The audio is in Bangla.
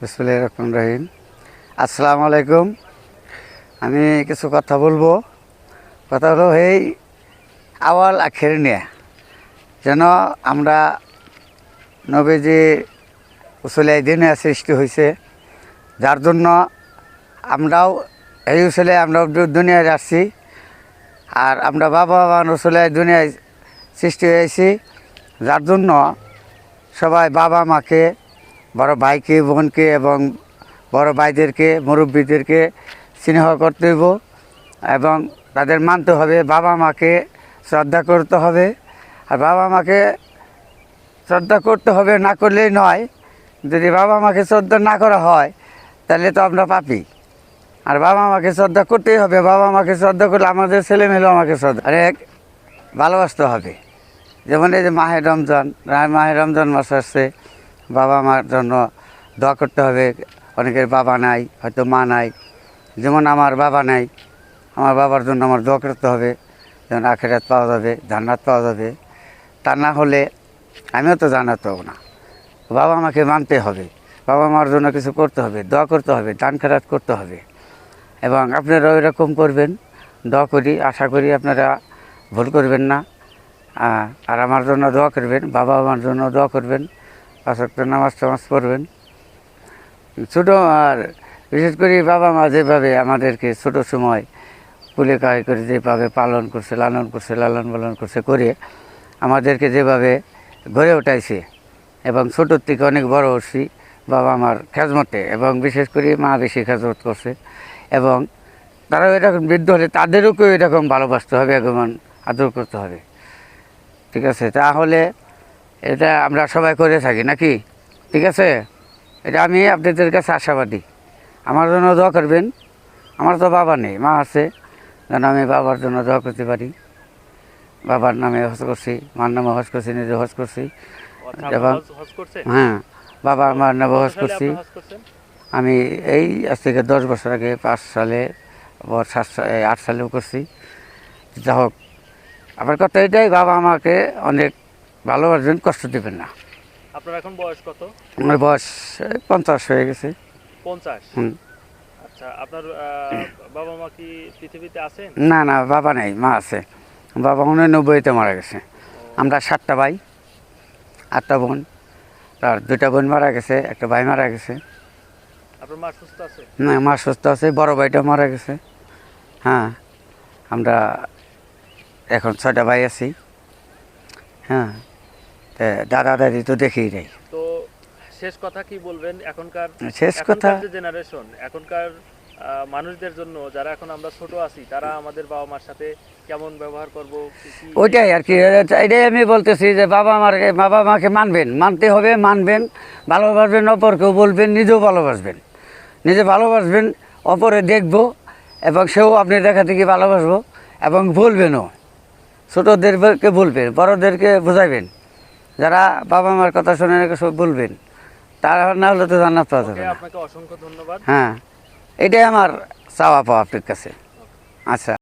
বিসমুল্লাহ রহমান রহিম। আসসালামু আলাইকুম। আমি কিছু কথা বলব। কথা হলো এই আওয়াল আখের নিয়ে, যেন আমরা নবীজি উসলে দিনে সৃষ্টি হয়েছে যার জন্য আমরাও এই উসলে আমরা দুনিয়ায় আসছি, আর আমরা বাবা মা রসুলে দুনিয়ায় সৃষ্টি হয়েছি, যার জন্য সবাই বাবা মাকে বড় ভাইকে, বোনকে এবং বড় ভাইদেরকে, মুরব্বীদেরকে স্নেহ করতে হইব এবং তাদের মানতে হবে, বাবা মাকে শ্রদ্ধা করতে হবে। আর বাবা মাকে শ্রদ্ধা করতে হবে না করলেই নয়, যদি বাবা মাকে শ্রদ্ধা না করা হয়, তাহলে তো আমরা পাপি। আর বাবা মাকে শ্রদ্ধা করতেই হবে, বাবা মাকে শ্রদ্ধা করলে আমাদের ছেলে মেয়েও আমাকে শ্রদ্ধা আরে ভালোবাসতে হবে। যেমন এই যে মাহে রমজান মাহে রমজান মাস আসছে বাবা মার জন্য দোয়া করতে হবে। অনেকের বাবা নাই, হয়তো মা নাই। যেমন আমার বাবা নাই, আমার বাবার জন্য আমার দোয়া করতে হবে। যেমন আখেরাত পাওয়া যাবে, জান্নাত পাওয়া যাবে। তা না হলে আমিও তো জান্নাত পাবো না। বাবা মাকে মানতে হবে। বাবা মার জন্য কিছু করতে হবে, দোয়া করতে হবে, দান খেরাত করতে হবে। এবং আপনারা ওই রকম করবেন, দোয়া করি, আশা করি আপনারা ভুল করবেন না। আর আমার জন্য দোয়া করবেন, বাবা আমার জন্য দোয়া করবেন। পাঁচক্ত নামাজ টামাজ পড়বেন। ছোটো আর বিশেষ করে বাবা মা যেভাবে আমাদেরকে ছোট সময় কুলে কায় করে যেভাবে পালন করছে, লালন করছে, লালন পালন করছে করে আমাদেরকে যেভাবে গড়ে উঠাইছে এবং ছোটোর থেকে অনেক বড় হচ্ছি বাবা আমার খেজমতে এবং বিশেষ করে মা বেশি খেজমত করছে এবং তারাও এরকম বৃদ্ধ হলে তাদেরকেও এরকম ভালোবাসতে হবে এগমান আদর করতে হবে। ঠিক আছে? তাহলে এটা আমরা সবাই করে থাকি নাকি? ঠিক আছে? এটা আমি আপনাদের কাছে আশাবাদী। আমার জন্য দোয়া করবেন। আমার তো বাবা নেই মা আছে। যেন আমি বাবার জন্য দোয়া করতে পারি। বাবার নামে হজ করছি মার নামে হজ করছি নিজে হজ করছি। আচ্ছা, এবং করছেন? হ্যাঁ বাবা আমার নামে হজ করছি? আমি এই আজ থেকে দশ বছর আগে পাঁচ সালে সাত আট সালেও করছি। যা হোক আমার কথা এটাই বাবা আমাকে অনেক ভালোবাসবেন কষ্ট দেবেন না। আপনার এখন বয়স কত? আমার বয়স পঞ্চাশ হয়ে গেছে। পঞ্চাশ? হুম। আচ্ছা আপনার বাবা মা কি পৃথিবীতে আছেন? না না বাবা নাই মা আছে। বাবা উননব্বইতে মারা গেছে। আমরা সাতটা ভাই আটটা বোন। আর দুটা বোন মারা গেছে একটা ভাই মারা গেছে। আপনার মা সুস্থ আছে? না মা সুস্থ আছে বড় ভাইটা মারা গেছে। হ্যাঁ আমরা এখন ছয়টা ভাই আছি। হ্যাঁ। দাদা দাদি তো দেখেই নেই। তো শেষ কথা কি বলবেন? এখনকার শেষ কথা জেনারেশন এখনকার মানুষদের জন্য যারা এখন আমরা ছোট আছি তারা আমাদের বাবা মার সাথে কেমন ব্যবহার করব? ওইটাই আর কি এটাই আমি বলতেছি যে বাবা মাকে বাবা মাকে মানবেন মানতে হবে মানবেন ভালোবাসবেন অপরকেও বলবেন নিজেও ভালোবাসবেন। নিজে ভালোবাসবেন অপরে দেখব এবং সেও আপনি দেখা থেকে ভালোবাসবো এবং বলবেনও। ছোটোদেরকে বলবেন বড়োদেরকে বোঝাইবেন যারা বাবা মার কথা শুনে নাকি সব বলবেন তারা না হলে তো জান্নাত পাওয়া যাবে আপনাকে অসংখ্য ধন্যবাদ। হ্যাঁ এটাই আমার চাওয়া পাওয়া আপনার কাছে। আচ্ছা।